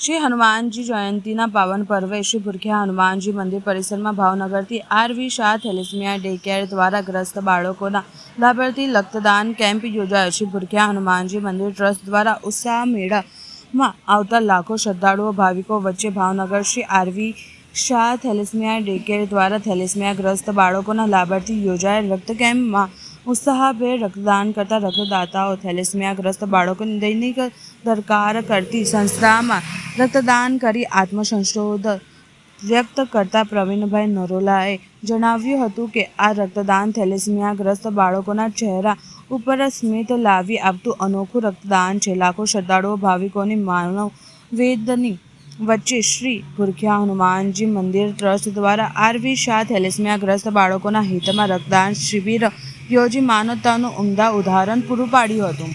શ્રી હનુમાનજી જયંતીના પાવન પર્વે શ્રી ભૂરખિયા હનુમાનજી મંદિર પરિસરમાં ભાવનગરથી R V Shah thalassemia day care દ્વારા ગ્રસ્ત બાળકોના લાભાર્થી રક્તદાન કેમ્પ યોજાયો. શ્રી ભૂરખિયા હનુમાનજી મંદિર ટ્રસ્ટ દ્વારા ઉત્સાહ મેળામાં આવતા લાખો શ્રદ્ધાળુઓ, ભાવિકો વચ્ચે Bhavnagar Shri R V Shah thalassemia day care દ્વારા થેલેસમિયા ગ્રસ્ત બાળકોના લાભાર્થી યોજાયેલ રક્ત કેમ્પમાં ઉત્સાહભેર રક્તદાન કરતા રક્તદાતાઓ થેલેસમિયાગ્રસ્ત બાળકોને દૈનિક દરકાર કરતી સંસ્થામાં રક્તદાન કરી આત્મસંશોધન વ્યક્ત કરતા પ્રવીણભાઈ નરોલાએ જણાવ્યું હતું કે, આ રક્તદાન થેલેસમિયાગ્રસ્ત બાળકોના ચહેરા ઉપર સ્મિત લાવી આપતું અનોખું રક્તદાન છે. લાખો શ્રદ્ધાળુઓ, ભાવિકોની માનવ વેદની વચ્ચે શ્રી ભૂરખિયા હનુમાનજી મંદિર ટ્રસ્ટ દ્વારા આરવી શાહ થેલેસમિયાગ્રસ્ત બાળકોના હિતમાં રક્તદાન શિબિર યોજી માનવતાનું ઉમદા ઉદાહરણ પૂરું પાડ્યું હતું.